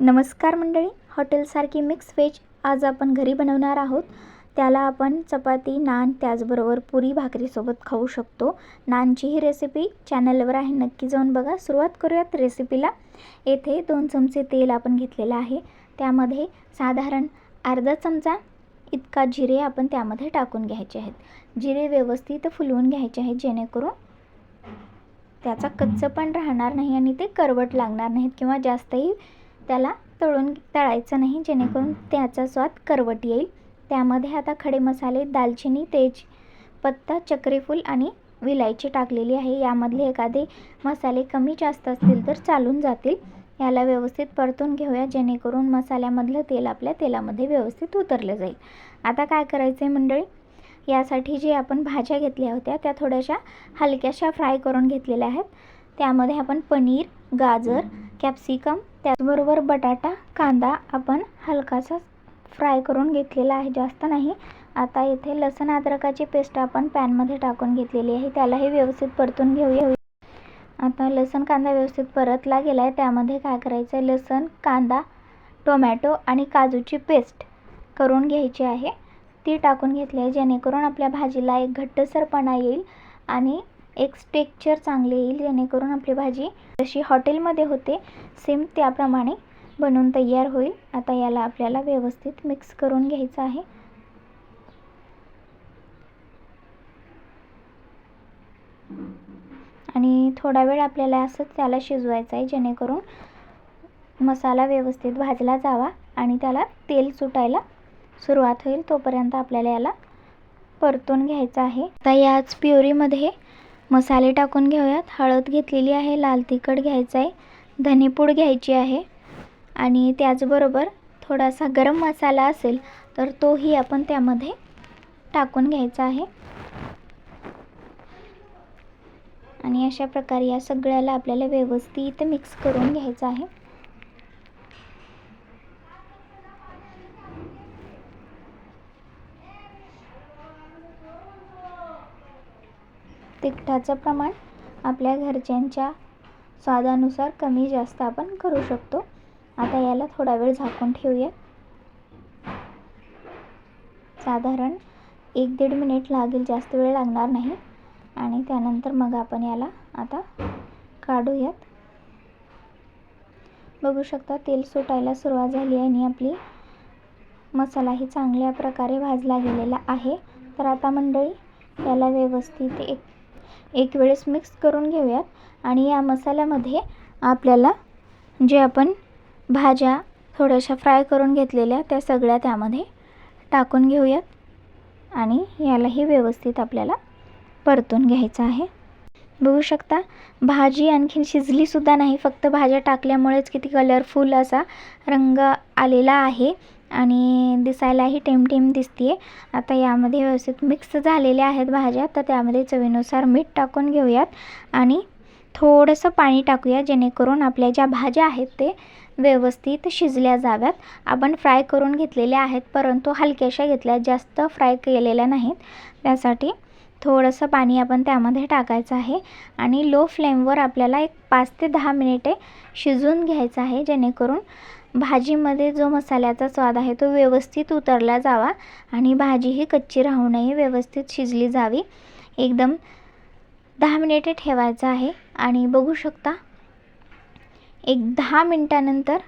नमस्कार मंडळी हॉटेलसारखी mix veg आज आपण घरी बनवणार आहोत. त्याला आपण चपाती नान त्याचबरोबर पुरी भाकरीसोबत खाऊ शकतो. नानची ही रेसिपी चॅनलवर आहे नक्की जाऊन बघा. सुरुवात करूयात रेसिपीला येथे दोन चमचे तेल आपण घेतलेलं आहे. त्यामध्ये साधारण अर्धा चमचा इतका जिरे आपण त्यामध्ये टाकून घ्यायचे आहेत. जिरे व्यवस्थित फुलवून घ्यायचे आहेत जेणेकरून त्याचा कच्चं पण राहणार नाही आणि ते करवट लागणार नाहीत किंवा जास्तही त्याला तळून तळायचं नाही जेणेकरून त्याचा स्वाद करवट येईल. त्यामध्ये आता खडे मसाले दालचिनी तेज पत्ता चक्रीफूल आणि विलायची टाकलेली आहे. यामधले एखादे मसाले कमी जास्त असतील तर चालून जातील. याला व्यवस्थित परतून घेऊया जेणेकरून मसाल्यामधलं तेल आपल्या तेलामध्ये व्यवस्थित उतरलं जाईल. आता काय करायचं आहे मंडळी? यासाठी जे आपण भाज्या घेतल्या होत्या त्या थोड्याशा हलक्याशा फ्राय करून घेतलेल्या आहेत. त्यामध्ये आपण पनीर गाजर कॅप्सिकम त्याचबरोबर बटाटा कांदा आपण हलकासा फ्राय करून घेतलेला आहे. जास्त नाही. आता इथे लसण अद्रकाची पेस्ट आपण पॅनमध्ये टाकून घेतलेली आहे. त्यालाही व्यवस्थित परतून घेऊया. आता लसण कांदा व्यवस्थित परतला गेला आहे त्यामध्ये काय करायचं आहे लसण कांदा टोमॅटो आणि काजूची पेस्ट करून घ्यायची आहे. ती टाकून घेतली आहे. जेणेकरून आपल्या भाजीला एक घट्टसरपणा येईल आणि एक टेक्चर चांगले येईल जेणेकरून आपली भाजी जशी हॉटेलमध्ये होते सेम त्याप्रमाणे बनवून तयार होईल. आता याला आपल्याला व्यवस्थित मिक्स करून घ्यायचं आहे. आणि थोडा वेळ आपल्याला असंच त्याला शिजवायचं आहे जेणेकरून मसाला व्यवस्थित भाजला जावा आणि त्याला तेल सुटायला सुरुवात होईल. तोपर्यंत आपल्याला याला परतून घ्यायचं आहे. आता याच प्युरीमध्ये मसाले टाकून घेऊयात. हळद घेतलेली आहे लाल तिखट घ्यायचं आहे धनेपूड घ्यायची आहे आणि त्याचबरोबर थोडासा गरम मसाला असेल तर तोही आपण त्यामध्ये टाकून घ्यायचा आहे. आणि अशा प्रकारे या सगळ्याला आपल्याला व्यवस्थित मिक्स करून घ्यायचं आहे. तिखटाचं प्रमाण आपल्या घरच्यांच्या स्वादानुसार कमी जास्त आपण करू शकतो. आता याला थोडा वेळ झाकून ठेवूया. साधारण एक दीड मिनिट लागेल जास्त वेळ लागणार नाही. आणि त्यानंतर मग आपण याला आता काढूयात. बघू शकता तेल सुटायला सुरुवात झाली आणि आपली मसालाही चांगल्या प्रकारे भाजला गेलेला आहे. तर आता मंडळी याला व्यवस्थित एक एक वेळेस मिक्स करून घेऊयात. आणि या मसाल्यामध्ये आपल्याला जे आपण भाज्या थोड्याशा फ्राय करून घेतलेल्या त्या सगळ्या त्यामध्ये टाकून घेऊयात. आणि यालाही व्यवस्थित आपल्याला परतून घ्यायचं आहे. बघू शकता भाजी आणखीन शिजलीसुद्धा नाही. फक्त भाज्या टाकल्यामुळेच किती कलरफुल असा रंग आलेला आहे. आणि दिसायलाही टेमटेम दिसते आहे आता यामध्ये व्यवस्थित मिक्स झालेल्या आहेत भाज्या. तर त्यामध्ये चवीनुसार मीठ टाकून घेऊयात आणि थोडंसं पाणी टाकूया जेणेकरून आपल्या ज्या भाज्या आहेत ते व्यवस्थित शिजल्या जाव्यात. आपण फ्राय करून घेतलेल्या आहेत परंतु हलक्याशा घेतल्या जास्त फ्राय केलेल्या नाहीत. त्यासाठी थोडंसं पाणी आपण त्यामध्ये टाकायचं आहे आणि लो फ्लेमवर आपल्याला एक पाच ते दहा मिनिटे शिजवून घ्यायचं आहे जेणेकरून भाजीमध्ये जो मसाल्याचा स्वाद आहे तो व्यवस्थित उतरला जावा आणि भाजीही कच्ची राहू नये व्यवस्थित शिजली जावी. एकदम दहा मिनिटे ठेवायचं आहे आणि बघू शकता एक दहा मिनटानंतर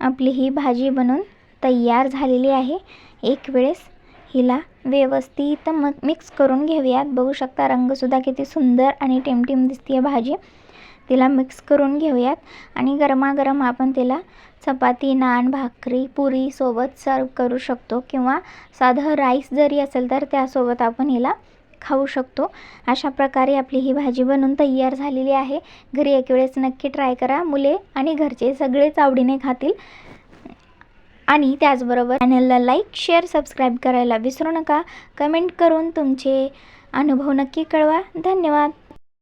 आपली ही भाजी बनून तयार झालेली आहे. एक वेळेस हिला व्यवस्थित मग मिक्स करून घेऊयात. बघू शकता रंगसुद्धा किती सुंदर आणि टेमटेम दिसते आहे भाजी. तिला मिक्स करून घेऊयात. आणि गरमागरम आपण तिला चपाती नान भाकरी पुरीसोबत सर्व करू शकतो. किंवा साधं राईस जरी असेल तर त्यासोबत आपण हिला खाऊ शकतो. अशा प्रकारे आपली ही भाजी बनवून तयार झालेली आहे. घरी एक वेळेस नक्की ट्राय करा. मुले आणि घरचे सगळेच आवडीने खातील. आणि त्याचबरोबर चॅनलला लाईक शेअर सबस्क्राईब करायला विसरू नका. कमेंट करून तुमचे अनुभव नक्की कळवा. धन्यवाद.